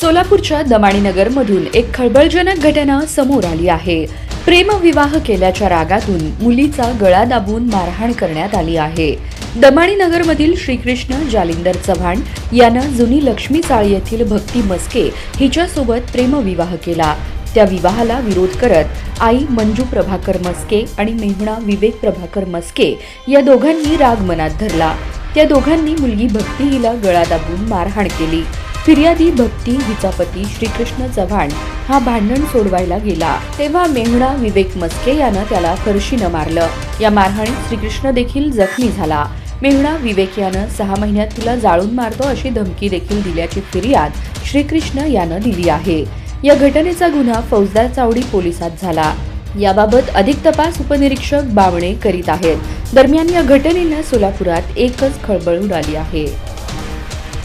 सोलापूरच्या दमाणीनगर मधून एक खळबळजनक घटना समोर आली आहे. प्रेमविवाह केल्याच्या रागातून मुलीचा गळा दाबून मारहाण करण्यात आली आहे. दमाणीनगर मधील श्रीकृष्ण जालिंदर चव्हाण यानं जुनी लक्ष्मी चाळ येथील भक्ती मस्के हिच्यासोबत प्रेमविवाह केला. त्या विवाहाला विरोध करत आई मंजू प्रभाकर मस्के आणि मेहुणा विवेक प्रभाकर मस्के या दोघांनी राग मनात धरला. त्या दोघांनी मुलगी भक्ती हिला गळा दाबून मारहाण केली. फिर्यादी भक्ती हिचा पती श्रीकृष्ण चव्हाण हा भांडण सोडवायला गेला. तेव्हा मेहुणा विवेक मस्के यानं त्याला फरशीनं मारलं. या मारहाणीत श्रीकृष्ण देखील जखमी झाला. मेहुणा विवेक यानं सहा महिन्यात तुला जाळून मारतो अशी धमकी देखील दिल्याची फिर्याद श्रीकृष्ण यानं दिली आहे. या घटनेचा गुन्हा फौजदार चावडी पोलिसात झाला. याबाबत अधिक तपास उपनिरीक्षक बावणे करीत आहेत. दरम्यान या घटनेनं सोलापुरात एकच खळबळ उडाली आहे.